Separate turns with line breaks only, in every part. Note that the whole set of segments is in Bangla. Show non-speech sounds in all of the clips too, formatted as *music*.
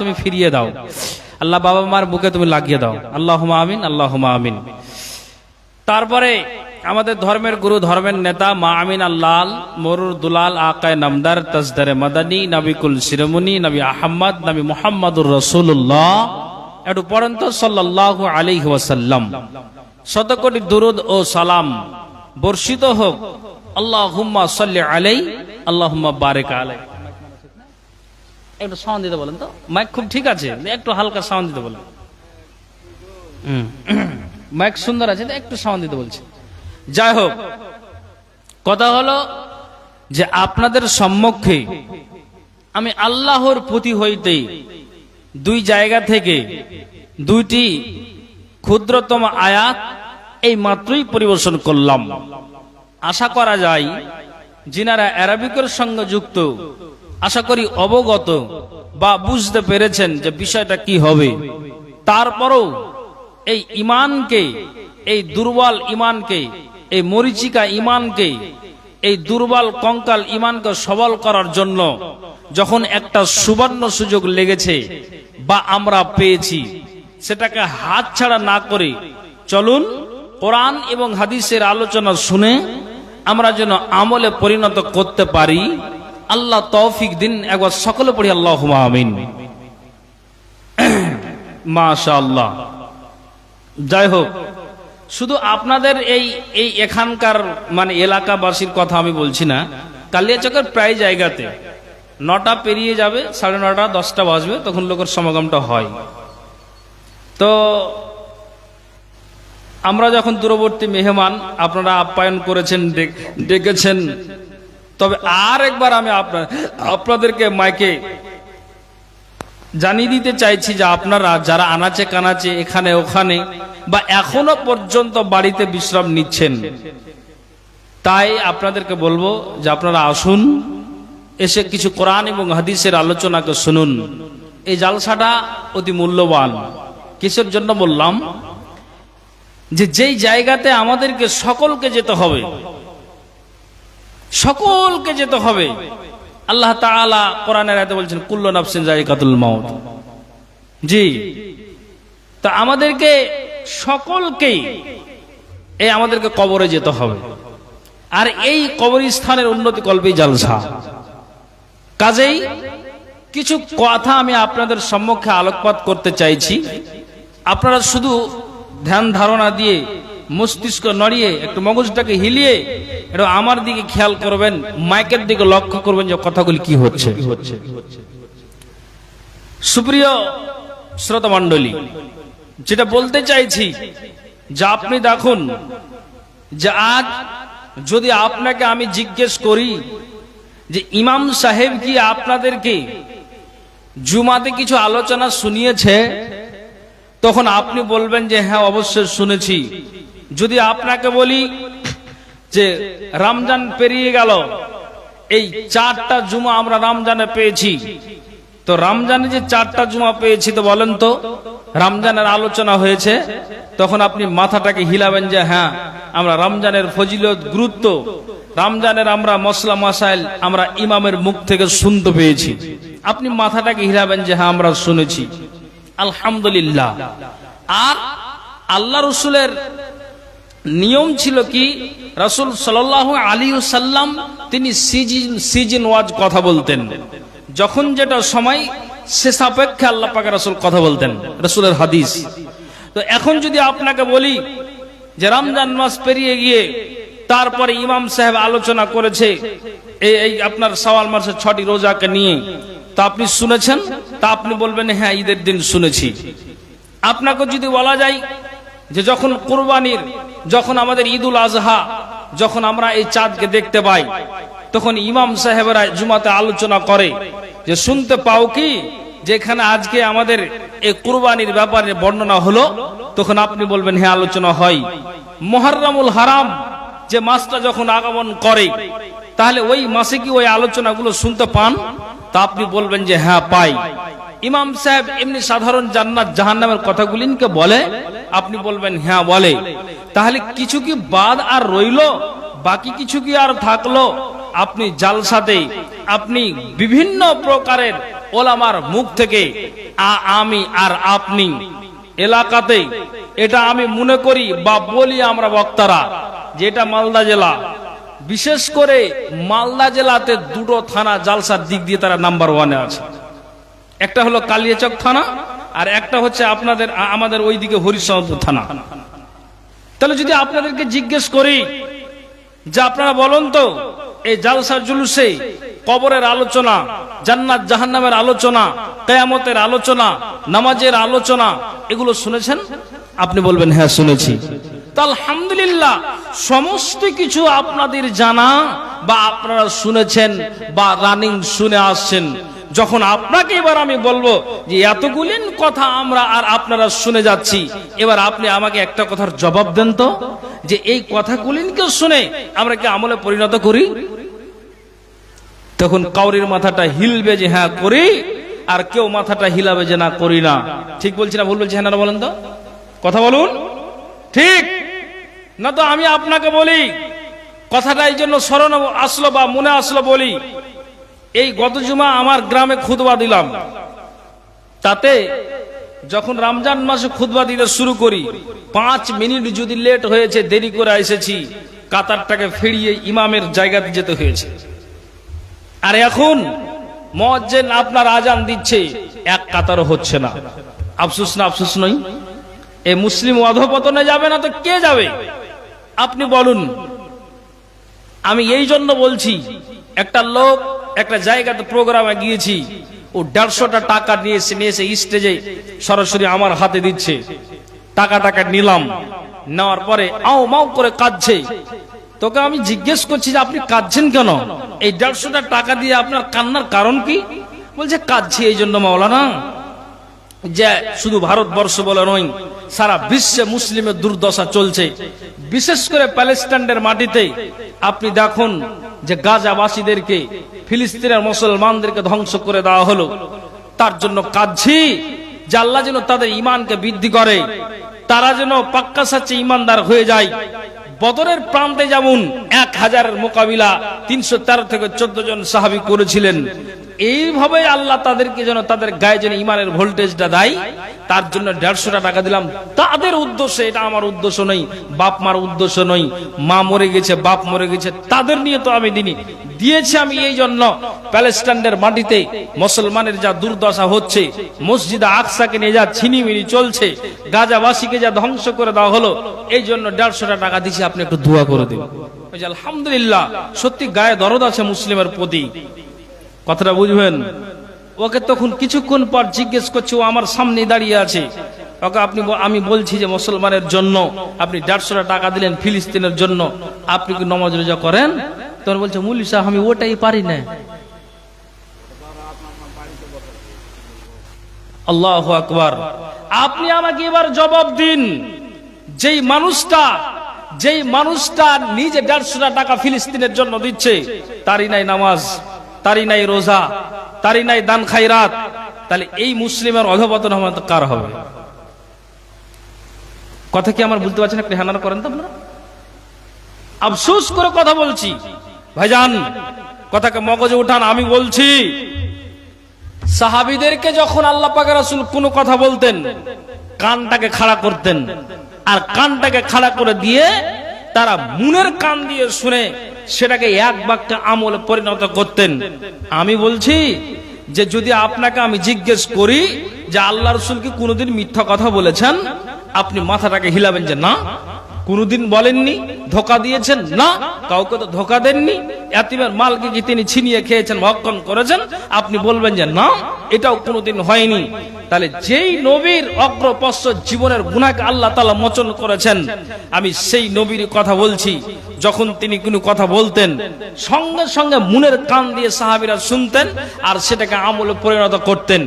তুমি ফিরিয়ে দাও। আল্লাহ বাবা মার বুকে তুমি লাগিয়ে দাও। আল্লাহ আমিন আল্লাহ আমিন। তারপরে আমাদের ধর্মের গুরু, ধর্মের নেতা মা আমিন আল্লাহ মরুর দুলাল আকায় নামদার তসদারে মাদানী নবিকুল শিরোমণি, নবী আহম্মদ, নবী মোহাম্মদুর রসুল্লাহ একটু পড়ন্ত সাল্লাহ আলী ওয়াসাল্লাম। শত কোটি দুরুদ ও সালাম বর্ষিত হোক। আল্লাহ হুম্মা সাল্লি আলাই আল্লাহ বারেক আলাই একটু সাউন্ড দিতে বলেন তো? মাইক খুব ঠিক আছে একটু হালকা সাউন্ড দিতে বলেন মাইক *coughs* সুন্দর আছে একটু সাউন্ড দিতে বলছি। যাই হোক কথা হলো যে আপনাদের সম্মুখে আমি আল্লাহর প্রতি হইতে দুই জায়গা থেকে দুইটি ক্ষুদ্রতম আয়াত এই মাত্রই পরিবেশন করলাম। আশা করা যায় যিনারা অ্যারাবিকের সঙ্গে যুক্ত আশা করি অবগত বা বুঝতে পেরেছেন যে বিষয়টা কি হবে। তারপরও এই ইমানকে এই দুর্বল ইমানকে এই মরিচিকা ইমানকে এই দুর্বল কঙ্কাল ইমানকে সবল করার জন্য যখন একটা সুবর্ণ সুযোগ লেগেছে বা আমরা পেয়েছি, সেটাকে হাত ছাড়া না করে চলুন কোরআন এবং হাদিসের আলোচনা শুনে আমরা যেন আমলে পরিণত করতে পারি। আল্লাহ তৌফিক দিন, একবার সকলে পড়ি আল্লাহ আমিন। মাশা আল্লাহ যাই হোক, শুধু আপনাদের এই এই এখানকার মানে এলাকাবাসীর কথা আমি বলছি না, কালিয়াচকের প্রায় জায়গাতে নটা পেরিয়ে যাবে, সাড়ে নটা, দশটা বাজবে, তখন লোকের সমাগমটা হয়। তো আমরা যখন দূরবর্তী মেহমান, আপনারা আপ্যায়ন করেছেন ডেকেছেন তবে আর একবার আমি আপনার আপনাদেরকে মাইকে জানিয়ে দিতে চাইছি যে আপনারা যারা আনাচে কানাচে এখানে, ওখানে বা এখনও পর্যন্ত বাড়িতে বিশ্রাম নিচ্ছেন, তাই আপনাদেরকে বলব যে আপনারা আসুন, এসে কিছু কোরআন এবং হাদিসের আলোচনাকে শুনুন। এই জালসাটা অতি মূল্যবান। কিসের জন্য বললাম? যে যেই জায়গাতে আমাদেরকে সকলকে যেতে হবে সকলকে যেতে হবে। আল্লাহ তাআলা কোরআনের আয়াতে বলছেন, কুল্লু নাফসিন জায়গাতুল মাউত। জি। তা আমাদেরকে সকলকেই এই আমাদেরকে কবরে যেতে হবে। আর এই কবরস্থানের উন্নতি কল্পেই জালসা। কাজেই কিছু কথা আমি আপনাদের সম্মুখে আলোকপাত করতে চাইছি। আপনারা শুধু ধ্যান ধারণা দিয়ে মস্তিষ্ক নড়িয়ে, একটু মগজটাকে হিলিয়ে, একটু আমার দিকে খেয়াল করবেন, মাইকের দিকে লক্ষ্য করবেন যে কথাগুলি কি হচ্ছে। সুপ্রিয় শ্রোতা মণ্ডলী যেটা বলতে চাইছি, যে আপনি দেখুন, যে আজ যদি আপনাকে আমি জিজ্ঞেস করি, যে ইমাম সাহেব কি আপনাদেরকে জুমাতে কিছু আলোচনা শুনিয়েছে? তখন আপনি বলবেন যে হ্যাঁ অবশ্যই শুনেছি। যদি আপনাকে বলি যে রমজান পেরিয়ে গেল, এই চারটা জুমা আমরা রমজানে পেয়েছি। তো রমজানে যে চারটা জুমা পেয়েছি তো বলেন তো, রমজানের আলোচনা হয়েছে, তখন আপনি মাথাটাকে হিলাবেন যে হ্যাঁ আমরা রমজানের ফজিলত, গুরুত্ব, রমজানের আমরা মশলা, মাসাইল, আমরা ইমামের মুখ থেকে শুনতে পেয়েছি। আপনি মাথাটাকে হিলাবেন যে হ্যাঁ আমরা শুনেছি। আলহামদুলিল্লাহ। আর আল্লাহ রসুলের নিয়ম ছিল কি? রাসুল সাল আলী সাল্লাম তিনি সিজিন, সিজন ওয়াজ কথা বলতেন। যখন যেটা সময়, সে সাপেক্ষে আল্লাহ পাকে রাসুল কথা বলতেন, রাসুলের হাদিস। তো এখন যদি আপনাকে বলি যে রমজান মাস পেরিয়ে গিয়ে তারপরে ইমাম সাহেব আলোচনা করেছে এই আপনার সওয়াল মাসের ছটি রোজাকে নিয়ে, তা আপনি শুনেছেন? তা আপনি বলবেন হ্যাঁ ঈদের দিন শুনেছি। আপনাকে যদি বলা যায় যে যখন কোরবানির যখন আমাদের ঈদুল আজহা, যখন আমরা এই চাঁদকে দেখতে পাই, তখন ইমাম সাহেবেরা জুমাতে আলোচনা করে যে, শুনতে পাও কি? যেখানে আজকে আমাদের এই কুরবানির ব্যাপারে বর্ণনা হলো, তখন আপনি বলবেন হ্যাঁ আলোচনা হয়। মোহাররামুল হারাম যে মাসটা যখন আগমন করে, তাহলে ওই মাসে কি ওই আলোচনাগুলো শুনতে পান? তা আপনি বলবেন যে হ্যাঁ পাই। ইমাম সাহেব এমনি সাধারণ জান্নাত জাহান্নামের কথাগুলিকে বলে, আপনি বলবেন হ্যাঁ বলে। তাহলে কিছু কি বাদ আর রইল? বাকি কিছু কি আর থাকল? আপনি জালসাতে আপনি বিভিন্ন প্রকারের ওলামার মুখ থেকে আমি আর আপনি। এলাকাতে এটা আমি মনে করি বা বলি আমরা বক্তারা যে এটা মালদা জেলা। বিশেষ করে মালদা জেলাতে দুটো থানা জালসার দিক দিয়ে তারা নাম্বার ওয়ানে আছে। একটা হলো কালিয়াচক থানা, আর একটা হচ্ছে আপনাদের আমাদের ওইদিকে হরিশ্চন্দ্র থানা। তাহলে যদি আপনাদেরকে জিজ্ঞেস করি, যে আপনারা বলুন তো, এই জালসার জুলুসে কবরের আলোচনা, জান্নাত জাহান্নামের আলোচনা, কেয়ামতের আলোচনা, নামাজের আলোচনা, এগুলো শুনেছেন? আপনি বলবেন হ্যাঁ শুনেছি। আলহামদুলিল্লাহ, সমস্ত কিছু আপনাদের জানা বা আপনারা শুনেছেন বা রানিং শুনে আসছেন। যখন আপনাকে এবার আমি বলব যে এতগুলিন কথা আমরা আর আপনারা শুনে যাচ্ছি, এবার আপনি আমাকে একটা কথার জবাব দেন তো, যে এই কথাগুলিনকে শুনে আমরা কি আমলে পরিণত করি? তখন কাউরির মাথাটা হিলবে যে হ্যাঁ করি, আর কেউ মাথাটা হিলাবে যে না করি না। ঠিক বলছি না ভুল বলছি? হ্যাঁ বলেন তো। কথা বলুন। ঠিক। না তো আমি আপনাকে বলি, কথাটা এই জন্য স্মরণ আসলো বা মনে আসলো বলি এই গত জুমা আমার গ্রামে খুদবা দিলাম। তাতে যখন রমজান মাসে খুদবা দিতে শুরু করি, পাঁচ মিনিট যদি লেট হয়েছে, দেরি করে এসেছি, কাতারটাকে ফিরিয়ে ইমামের জায়গাতে যেতে হয়েছে। আর এখন মজ্জেন আপনার আজান দিচ্ছে, এক কাতারও হচ্ছে না। আফসুস না, আফসুস নই এই মুসলিম অধপতনে যাবে না তো কে যাবে? আপনি বলুন। আমি এই জন্য বলছি, একটা লোক একটা জায়গাতে প্রোগ্রামে গিয়েছি। ও দেড়শোটা টাকা নিয়ে এসে নিয়ে এসে স্টেজে সরাসরি আমার হাতে দিচ্ছে। টাকা টাকা নিলাম। নেওয়ার পরে আও মাও করে কাঁদছে। তোকে আমি জিজ্ঞেস করছি যে আপনি কাঁদছেন কেন? এই দেড়শোটা টাকা দিয়ে আপনার কান্নার কারণ কি? বলছে, কাঁদছি এই জন্য মাওলানা। যে শুধু ভারতবর্ষ বলে নয় সারা বিশ্বে মুসলিমের দুর্দশা চলছে। বিশেষ করে প্যালেস্টাইনের মাটিতে আপনি দেখুন যে গাজাবাসীদেরকে, ফিলিস্তিনের মুসলমানদেরকে ধ্বংস করে দেওয়া হলো। তার জন্য কাঁদছি যে আল্লাহ যেন তাদের ইমানকে বৃদ্ধি করে। তারা যেন পাক্কা সাচ্ছে ইমানদার হয়ে যায়। বদরের প্রান্তে যেমন এক হাজারের মোকাবিলা তিনশো তেরো থেকে চোদ্দ জন সাহাবি করেছিলেন এইভাবে আল্লাহ তাদেরকে যেন তাদের গায়ে যেন ইমানের ভোল্টেজটা দেয়, তার জন্য দেড়শোটা টাকা দিলাম। তাদের উদ্দেশ্যে, এটা আমার উদ্দেশ্য নই বাপ মার উদ্দেশ্য নই মা মরে গেছে, বাপ মরে গেছে, তাদের নিয়ে তো আমি দিনি দিয়েছি আমি এই জন্য প্যালেস্টাইনের মাটিতে মুসলমানের যা দুর্দশা হচ্ছে, মসজিদ আকসাকে নিয়ে যা ছিনিমিনি চলছে, গাজাবাসীকে যা ধ্বংস করে দেওয়া হলো, এই জন্য দেড়শোটা টাকা দিছি আপনি একটু দোয়া করে দিন। আলহামদুলিল্লাহ, সত্যি গায়ে দরদ আছে মুসলিমের প্রতি। কথাটা বুঝবেন? ওকে তখন কিছুক্ষণ পর জিজ্ঞেস করছে, ও আমার সামনে দাঁড়িয়ে আছে। ওকে আপনি আমি বলছি যে, মুসলমানের জন্য আপনি দেড়শোটা টাকা দিলেন ফিলিস্তিনের জন্য। আপনি কি নমাজ রোজা করেন? তখন বলছে মুলি সাহেব, আমি ওটাই পারি না। আল্লাহ আকবার। আপনি আমাকে এবার জবাব দিন। যেই মানুষটা যেই মানুষটা নিজে দেড়শোটা টাকা ফিলিস্তিনের জন্য দিচ্ছে, তারই নাই নামাজ। তারই নাই রোজা তারই নাই দান খাইরাত তাহলে এই মুসলিমের অধপতন কার হবে? কথা কি আমার বুঝতে পারছেন? একটু হ্যানার করেন তো আপনারা। আফসোস করে কথা বলছি। ভাইজান, কথাকে মগজে উঠান, আমি বলছি, সাহাবিদেরকে যখন আল্লাহ পাক রাসূল কোনো কথা বলতেন, কানটাকে খাড়া করতেন, আর কানটাকে খাড়া করে দিয়ে তারা মুনের কান দিয়ে শুনে সেটাকে এক বাক্যে আমলে পরিণত করতেন। আমি বলছি যে যদি আপনাকে আমি জিজ্ঞেস করি যে আল্লাহ রসুল কি কোনোদিন মিথ্যা কথা বলেছেন? আপনি মাথাটাকে হিলাবেন যে না। কোনোদিন বলেননি? ধোকা দিয়েছেন? না। কাউকে তো ধোকা দেননি। এতিমের মালকে কি তিনি ছিনিয়ে খেয়েছেন, ভক্ষণ করেছেন? আপনি বলবেন যে না, এটাও কোনোদিন হয়নি। তাহলে যেই নবীর অগ্রপশ্চ জীবনের গুণাকে আল্লাহ তালা মোচন করেছেন, আমি সেই নবীর কথা বলছি। যখন তিনি কোনো কথা বলতেন, সঙ্গে সঙ্গে মুনের কান দিয়ে সাহাবিরা শুনতেন আর সেটাকে আমলে পরিণত করতেন।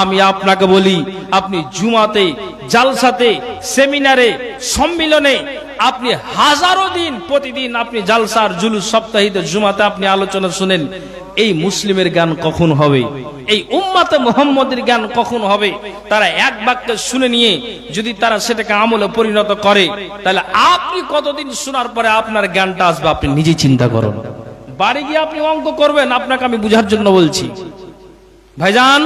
আমি আপনাকে বলি, আপনি জুমাতে, জালসাতে, সেমিনারে, সম্মিলনে, আপনি হাজারো দিন প্রতিদিন আপনি জালসার জুলুস সপ্তাহিত জুমাতে আপনি আলোচনা শুনেন। এই মুসলিমের জ্ঞান কখন হবে? এই উম্মাতে মোহাম্মদের জ্ঞান কখন হবে? তারা এক বাক্যে শুনে নিয়ে যদি তারা সেটাকে আমলে পরিণত করে, তাহলে আপনি কতদিন শোনার পরে আপনার জ্ঞানটা আসবে? আপনি নিজে চিন্তা করুন। বাড়ি গিয়ে আপনি অঙ্ক করবেন, আপনাকে আমি বুঝার জন্য বলছি। ভাইজান,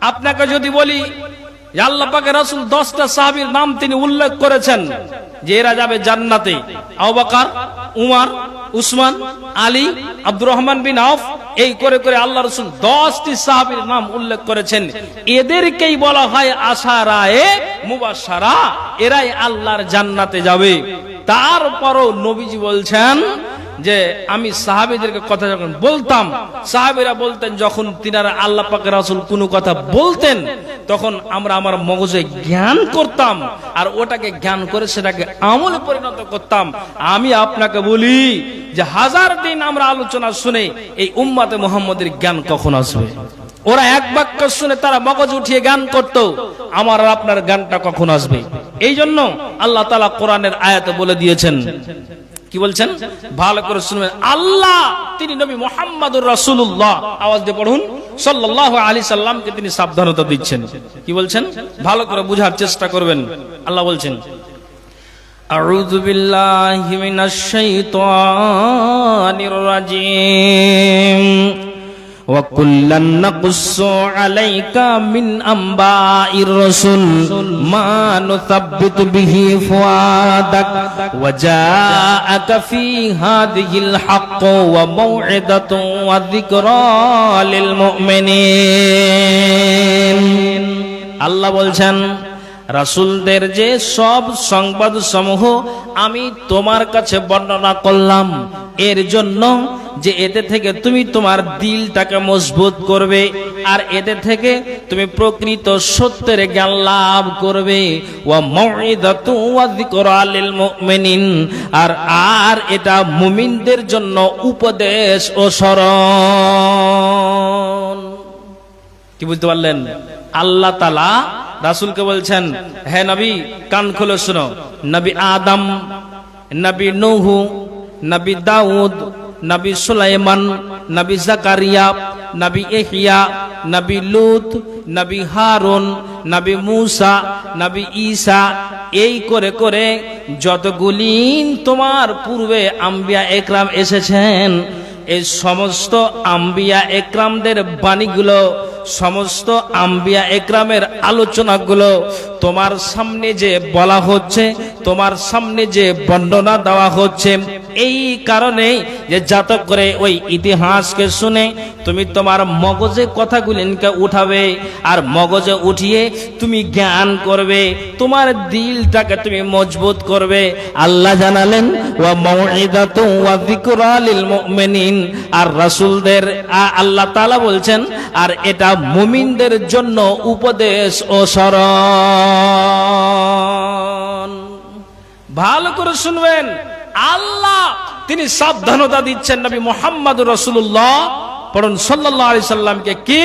আপনাকে যদি বলি যে আল্লাহ পাকে রাসূল দশটা সাহাবীর নাম তিনি উল্লেখ করেছেন, যে এরা যাবে জান্নাতে। Abu Bakr Umar, Usman, Ali Abdur Rahman bin Auf, এই করে করে আল্লাহ রসুল দশটি সাহাবীর নাম উল্লেখ করেছেন। এদেরকেই বলা হয় আশারায়ে মুবাশশারা, এরাই আল্লাহর জান্নাতে যাবে। তারপরও নবীজি বলছেন যে আমি সাহাবিদেরকে কথা যখন বলতাম, সাহাবিরা বলতেন, যখন তিনারা আল্লাহ পাকের রাসূল কোনো কথা বলতেন, তখন আমরা আমার মগজে জ্ঞান করতাম, আর ওটাকে জ্ঞান করে সেটাকে আমলে পরিণত করতাম। আমি আপনাকে বলি যে হাজার দিন আমরা আলোচনা শুনে এই উম্মাতে মোহাম্মদের জ্ঞান কখন আসবে? ওরা এক বাক্য শুনে তারা মগজ উঠিয়ে গান করত, আমার আপনার গানটা কখন আসবে? এই জন্য আল্লাহ তালা কোরআনের আয়াতে বলে দিয়েছেন কি বলছেন ভালো করে শুনবেন আল্লাহ তিনি নবী মোহাম্মদুর রাসূলুল্লাহ আওয়াজ দিয়ে পড়ুন সাল্লাল্লাহু আলাইহি সাল্লামকে তিনি সাবধানতা দিচ্ছেন কি বলছেন ভালো করে বুঝার চেষ্টা করবেন আল্লাহ বলছেন أعوذ بالله من الشيطان الرجيم وكلا نقص عليك من أنباء الرسل ما نثبت به فؤادك وجاءك في هذه الحق وموعظة وذكرى للمؤمنين আল্লাহ বলছেন রাসুলদের যে সব সংবাদ সমূহ আমি তোমার কাছে বর্ণনা করলাম, এর জন্য যে এতে থেকে তুমি তোমার দিলটাকে মজবুত করবে আর এতে থেকে তুমি প্রকৃত সত্যের জ্ঞান লাভ করবে। আর আর এটা মুমিনদের জন্য উপদেশ ও স্মরণ। কি বুঝতে পারলেন? আল্লাহ তালা রাসুলকে বলছেন, হে নবী, কান খুলে শুনো। নবী আদম, নবী নুহু, নবী দাউদ, নবী সুলাইমান, নবী জাকারিয়া, নবী এহিয়া নবী লুত, নবী হারুন, নবী মুসা, নবী ঈসা, এই করে করে যতগুলি তোমার পূর্বে আম্বিয়া একরাম এসেছেন, এই সমস্ত আম্বিয়া একরামদের বাণীগুলো সমস্ত আম্বিয়া একরামের আলোচনাগুলো তোমার সামনে যে বলা হচ্ছে, তোমার সামনে যে বর্ণনা দেওয়া হচ্ছে এই কারণে যে যাতে করে ওই ইতিহাসকে শুনে তুমি তোমার মগজে কথাগুলিকে উঠাবে আর মগজে উঠিয়ে তুমি জ্ঞান করবে, তোমার দিলটাকে তুমি মজবুত করবে। আল্লাহ জানালেন, ওয়া আর রাসূলদের আল্লাহ তাআলা বলছেন, আর এটা মুমিনদের জন্য উপদেশ ও স্মরণ। ভালো করে শুনবেন। আল্লাহ তিনি সাবধানতা দিচ্ছেন নবী মোহাম্মদ রসুল্লাহ পড়ুন সাল্লাহ আলি সাল্লামকে কি?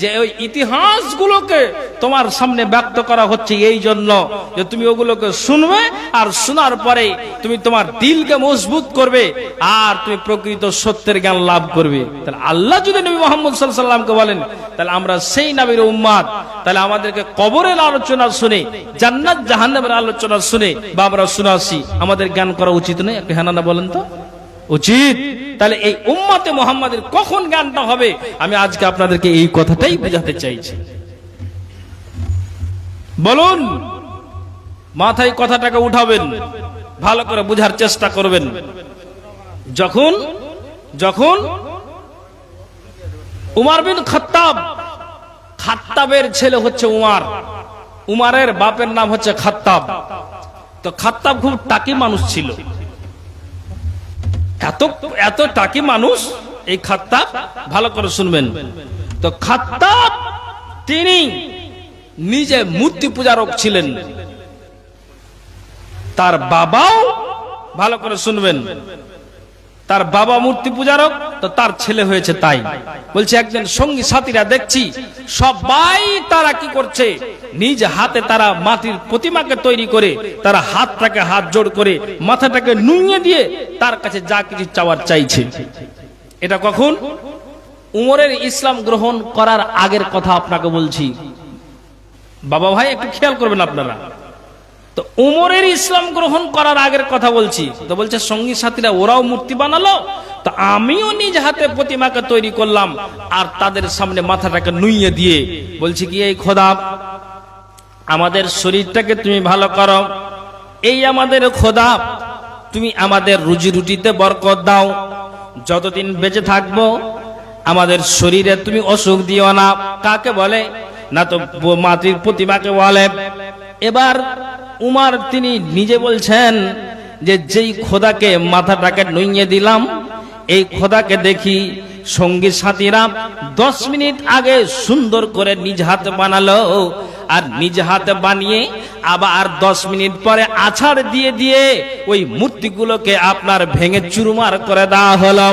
যে ওই ইতিহাসগুলোকে তোমার সামনে ব্যক্ত করা হচ্ছে এই জন্য যে তুমি ওগুলোকে শুনবে আর শোনার পরে তুমি তোমার দিলকে মজবুত করবে আর তুমি প্রকৃত সত্যের জ্ঞান লাভ করবে। তাহলে আল্লাহ যদি নবী মোহাম্মদ সাল্লামকে বলেন, তাহলে আমরা সেই নবীর উম্মাদ, তাহলে আমাদেরকে কবরের আলোচনা শুনে, জান্নাত জাহান্নামের আলোচনা শুনে বা আমরা শুনাছি আমাদের জ্ঞান করা উচিত নয়। আপনি হানানা বলেন তো। উচিত। তাহলে এই উম্মাতে মোহাম্মদের কখন জ্ঞানটা হবে? আমি আজকে আপনাদেরকে এই কথাটাই বোঝাতে চাইছি। বলুন, মাথায় কথাটাকে উঠাবেন, ভালো করে বুঝার চেষ্টা করবেন। যখন যখন উমার বিন খাত্তাব, খাত্তাবের ছেলে হচ্ছে উমার। উমারের বাপের নাম হচ্ছে খাত্তাব। তো খাত্তাব খুব টাকি মানুষ ছিল। এত এত টাকি মানুষ এই খাত্তাব ভালো করে শুনবেন। তো খাত্তাব তিনি নিজে মূর্তি পূজারক ছিলেন। তার বাবাও ভালো করে শুনবেন। তার বাবা মূর্তি পূজারক, তো তার ছেলে হয়েছে তাই। বলছে, একজন সঙ্গী সাথীরা দেখছি, সবাই তারা কি করছে? নিজ হাতে তারা মাটির প্রতিমাকে তৈরি করে, তারা হাতটাকে হাত জোড় করে, মাথাটাকে নুইয়ে দিয়ে তার কাছে যা কিছু চাওয়ার চাইছে। এটা কখন? উমরের ইসলাম গ্রহণ করার আগের কথা আপনাকে বলছি। বাবা ভাই, একটু খেয়াল করবেন আপনারা। তো উমরের ইসলাম গ্রহণ করার আগের কথা বলছি। তো বলছে, সঙ্গী সাথীরা, ওরাও মূর্তি বানালো। তা আমিও নিজ হাতে প্রতিমাকে তৈরি করলাম আর তাদের সামনে মাথাটাকে নুইয়ে দিয়ে বলছি কি, এই খোদা, আমাদের শরীরটাকে তুমি ভালো করো। এই আমাদের খোদা, তুমি আমাদের রুজি রুটিতে বরকত দাও। যতদিন বেঁচে থাকব, আমাদের শরীরে তুমি অসুখ দিও না। কাকে বলে? না তো মাতৃ প্রতিমাকে বলে। এবার উমার তিনি নিজে বলছেন যে যেই খোদাকে মাথাটাকে নুইয়ে দিলাম, এই খোদাকে দেখি সঙ্গী সাথীরা দশ মিনিট আগে সুন্দর করে নিজ হাতে বানালো আর নিজ হাতে বানিয়ে আবার দশ মিনিট পরে আছাড় দিয়ে দিয়ে ওই মূর্তিগুলোকে আপনার ভেঙে চুরমার করে দেওয়া হলো।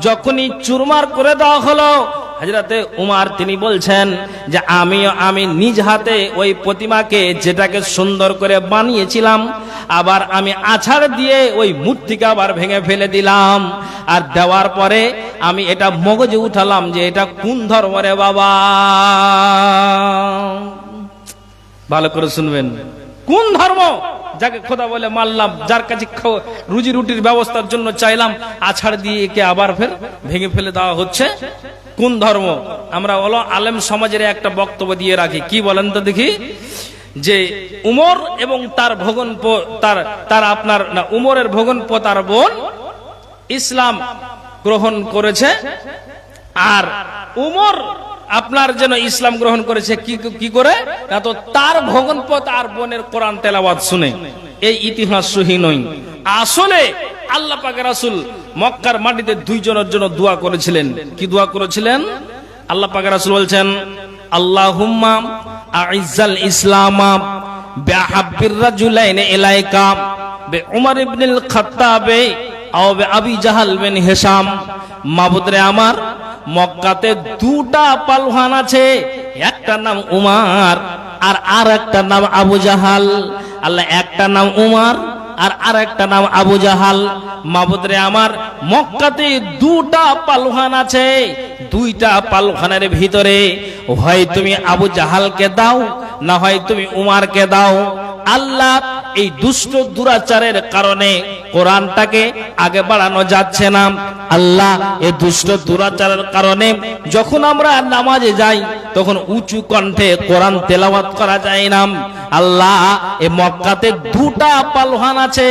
যখনই চুরমার করে দেওয়া হলো হাজরাতে উমার তিনি বলছেন যে আমিও আমি নিজ হাতে ওই প্রতিমাকে যেটাকে সুন্দর করে বানিয়েছিলাম, আবার আমি আছাড় দিয়ে ওই মূর্তিকে আবার ভেঙে ফেলে দিলাম। আর দেওয়ার পরে আমি এটা মগজে উঠালাম যে এটা কোন ধর্মরে বাবা? ভালো করে শুনবেন। কোন ধর্ম? যাকে খোদা বলে মারলাম, যার কাছে রুজি রুটির ব্যবস্থার জন্য চাইলাম, আছাড় দিয়ে একে আবার ফের ভেঙে ফেলে দেওয়া হচ্ছে। কোন ধর্ম? আমরা বলো আলেম সমাজের একটা বক্তব্য দিয়ে রাখি। কি বলেন তো দেখি? যে উমর এবং তার ভগন তার তার আপনার, না, উমরের ভগন তার বোন ইসলাম গ্রহণ করেছে। আর উমর আপনার যেন ইসলাম গ্রহণ করেছে, কি করে? না তো তার ভগনপথ আর বোনের কোরআন তেলাওয়াত শুনে। এই ইতিহাস সহি নই আসলে আল্লাহ পাকে রাসুল মক্কার মাটিতে দুইজনের জন্য দোয়া করেছিলেন। কি দোয়া করেছিলেন? আল্লাহ পাকে রাসুল বলছেন আল্লাহ হুম্মা আইজাল ইসলামা বিহাব্বির রাজুলাইন ইলাইকা, বে উমর ইবনুল খাত্তাবে আও বে আবি জাহাল বিন হিশাম। মাবুদরে আমার মক্কাতে দুটা পালহান আছে, একটা নাম উমার আর আর একটা নাম আবু জাহাল। আল্লাহ, একটা নাম উমার আর আর একটা নাম আবু জাহাল। মাবুদরে আমার, মক্কাতে দুটা পালহান আছে, দুইটা পালখানের ভিতরে। হয় তুমি আবু জাহালকে দাও, না হয় তুমি উমারকে দাও। আল্লাহ, এই দুষ্ট দুরাচারের কারণে কোরআনটাকে আগে বাড়ানো যাচ্ছে না। আল্লাহ এ দুষ্ট দুরাচারের কারণে যখন আমরা নামাজে যাই, তখন উঁচু কণ্ঠে কোরআন তেলাওয়াত করা যায় না। আল্লাহ এ মক্কাতে দুটা পালহান আছে।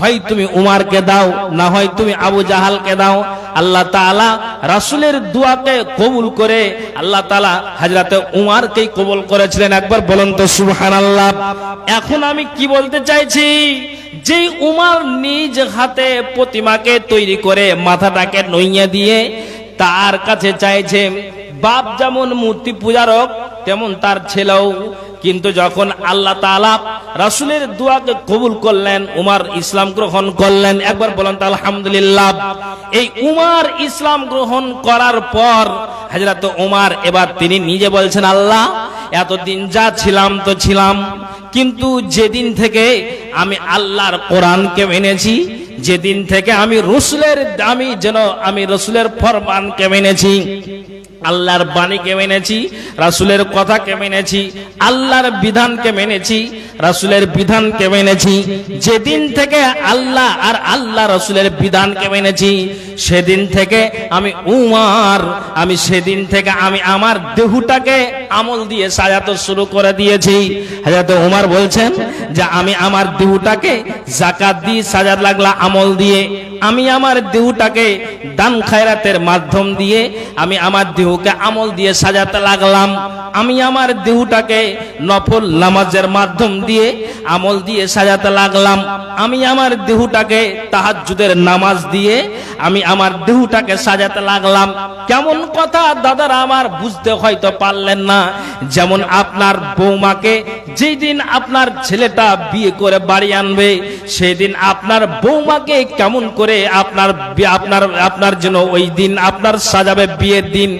হয় তুমি উমারকে দাও, না হয় তুমি আবু জাহালকে দাও। আল্লাহ তাআলা রাসূলের দোয়াকে কবুল করে আল্লাহ তাআলা হযরতে উমারকেই কবুল করেছিলেন। একবার বলুন তো সুবহানাল্লাহ। এখন আমি কি বলতে চাইছি? যে উমার নিজ হাতে প্রতিমাকে তৈরি করে মাথাটাকে নইয়া দিয়ে তার কাছে চাইছে, বাপ যেমন মূর্তি পূজারক, তেমন তার ছেলেও। কিন্তু যখন আল্লাহ তাআলা রাসূলের দোয়াকে কবুল করলেন, উমার ইসলাম গ্রহণ করলেন, একবার বলেন তো আলহামদুলিল্লাহ, এই উমার ইসলাম গ্রহণ করার পর হযরত উমার এবার তিনি নিজে বলছেন, আল্লাহ, এতদিন যা ছিলাম তো ছিলাম। কিন্তু যেদিন থেকে আমি আল্লাহর কোরআনকে মেনেছি, যেদিন থেকে আমি রসুলের দামি যেন আমি রসুলের ফরমানকে মেনেছি আল্লাহর বাণীকে মেনেছি, রাসুলের কথাকে মেনেছি, আল্লাহর বিধানকে মেনেছি, রাসুলের বিধানকে মেনেছি, যেদিন থেকে আল্লাহ আর আল্লাহ রসুলের বিধানকে মেনেছি, সেদিন থেকে আমি উমার, আমি সেদিন থেকে আমি আমার দেহুটাকে আমল দিয়ে সাজাতে শুরু করে দিয়েছি। হাজাতে উমার বলছেন যে আমি আমার দেহুটাকে জাকাত দিয়ে সাজাত লাগলা আমল দিয়ে। আমি আমার দেহটাকে দান খায়রাতের মাধ্যম দিয়ে আমি আমার দেহকে আমল দিয়ে সাজাতে লাগলাম। আমি আমার দেহটাকে নফল নামাজের মাধ্যম দিয়ে আমল দিয়ে সাজাতে লাগলাম। আমি আমার দেহটাকে তাহাজ্জুদের নামাজ দিয়ে আমি আমার দেহটাকে সাজাতে লাগলাম। কেমন কথা দাদারা আমার বুঝতে হয়তো পারলেন না। যেমন আপনার বৌমাকে যেই দিন আপনার ছেলেটা বিয়ে করে বাড়ি আনবে, সেদিন আপনার বৌমাকে কেমন করে আপনার আপনার আপনার জন্য ওই দিন আপনার সাজাবে বিয়ের দিন,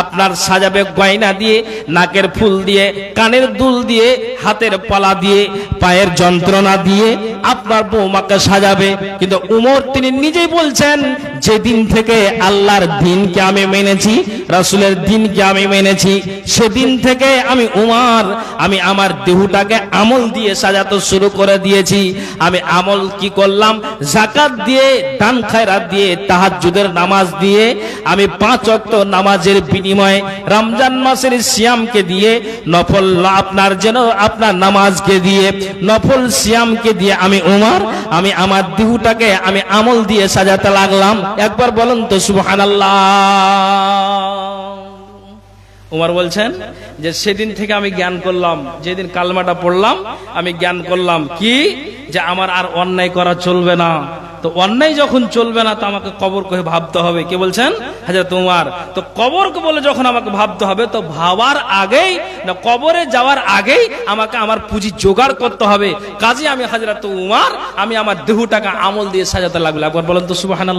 আপনার সাজাবে গয়না দিয়ে, নাকের ফুল দিয়ে, কানের দুল দিয়ে, হাতের পালা দিয়ে, পায়ের যন্ত্রণা দিয়ে আপনার বৌমাকে সাজাবে। কিন্তু উমর তিনি নিজেই বলছেন, যেদিন থেকে আল্লাহর দিনকে আমি মেনেছি, রাসূলের দিনকে আমি মেনেছি, সেদিন থেকে আমি উমার, আমি আমার দেহটাকে আমল দিয়ে সাজাতে শুরু করে দিয়েছি। আমি আমল কি করলাম? জাকাত দিয়ে, দান খায়রাত দিয়ে, তাহাজ্জুদের নামাজ দিয়ে, আমি পাঁচ ওয়াক্ত নামাজের বিনিময়ে রমজান মাসের সিয়ামকে দিয়ে, নফল আপনার যেন, আপনার নামাজকে দিয়ে, নফল সিয়ামকে দিয়ে আমি উমার, আমি আমার দেহটাকে আমি আমল দিয়ে সাজাতে লাগলাম। একবার বলুন তো সুহান উমার বলছেন যে, সেদিন থেকে আমি জ্ঞান করলাম, যেদিন কালমাটা পড়লাম, আমি জ্ঞান করলাম কি? যে, আমার আর অন্যায় করা চলবে না। তো অন্যায় যখন চলবে না, তো আমাকে কবর কহে ভাবতে হবে। কে বলছেন? হাজার তোমার তো কবরকে বলে যখন আমাকে ভাবতে হবে, তো ভাবার আগেই না, কবরে যাওয়ার আগেই আমাকে আমার পুঁজি জোগাড় করতে হবে। কাজে আমি হাজরা তো উমার, আমি আমার দেহটাকে আমল দিয়ে সাজাতে লাগল একবার বলেন তো সুবাহান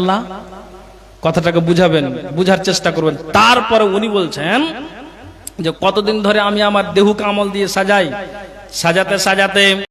কথাটাকে বুঝাবেন, বুঝার চেষ্টা করবেন। তারপরে উনি বলছেন যে, কতদিন ধরে আমি আমার দেহুকে আমল দিয়ে সাজাই? সাজাতে সাজাতে